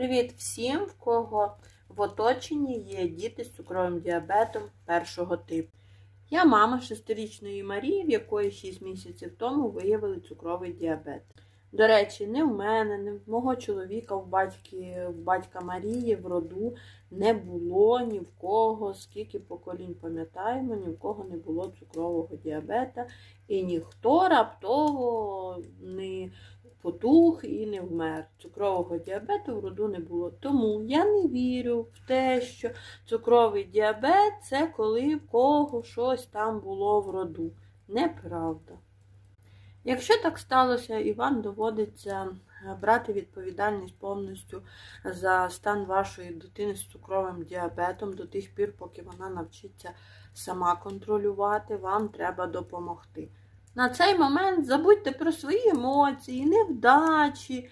Привіт всім, в кого в оточенні є діти з цукровим діабетом першого типу. Я мама шестирічної Марії, в якої 6 місяців тому виявили цукровий діабет. До речі, не в мене, не в мого чоловіка, в батьки, в батька Марії в роду не було ні в кого, скільки поколінь пам'ятаємо, ні в кого не було цукрового діабета, і ніхто раптово не потух і не вмер. Цукрового діабету в роду не було. Тому я не вірю в те, що цукровий діабет це коли в кого щось там було в роду. Неправда. Якщо так сталося, і вам доводиться брати відповідальність повністю за стан вашої дитини з цукровим діабетом до тих пір, поки вона навчиться сама контролювати, вам треба допомогти. На цей момент забудьте про свої емоції, невдачі.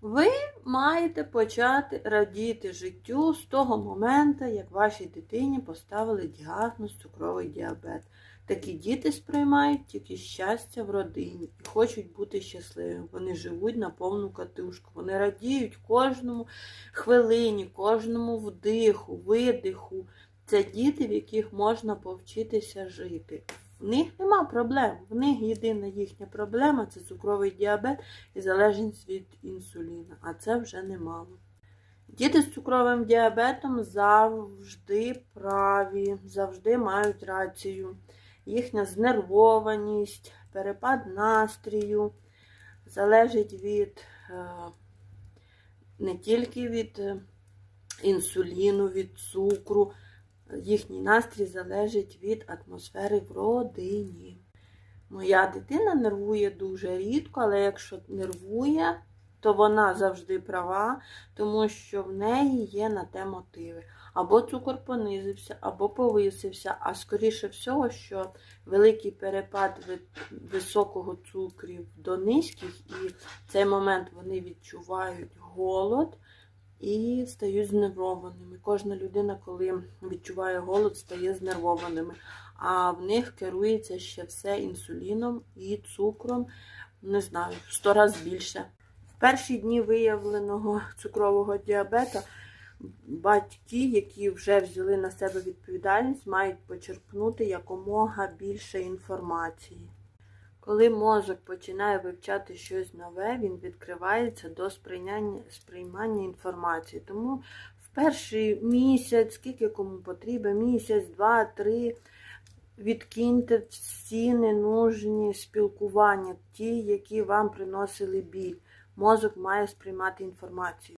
Ви маєте почати радіти життю з того моменту, як вашій дитині поставили діагноз цукровий діабет. Такі діти сприймають тільки щастя в родині і хочуть бути щасливими. Вони живуть на повну катушку. Вони радіють кожному хвилині, кожному вдиху, видиху. Це діти, в яких можна повчитися жити. В них нема проблем. В них єдина їхня проблема це цукровий діабет і залежність від інсуліна, а це вже немало. Діти з цукровим діабетом завжди праві, завжди мають рацію. Їхня знервованість, перепад настрію залежить від е, не тільки від е, інсуліну, від цукру. Їхній настрій залежить від атмосфери в родині. Моя дитина нервує дуже рідко, але якщо нервує, то вона завжди права, тому що в неї є на те мотиви. Або цукор понизився, або повисився, а скоріше всього, що великий перепад від високого цукрів до низьких, і в цей момент вони відчувають голод і стають знервованими. Кожна людина, коли відчуває голод, стає знервованими. А в них керується ще все інсуліном і цукром, не знаю, в 100 разів більше. В перші дні виявленого цукрового діабета батьки, які вже взяли на себе відповідальність, мають почерпнути якомога більше інформації. Коли мозок починає вивчати щось нове, він відкривається до сприймання, сприймання інформації. Тому в перший місяць, скільки кому потрібен, місяць, два, три, відкиньте всі ненужні спілкування, ті, які вам приносили біль. Мозок має сприймати інформацію.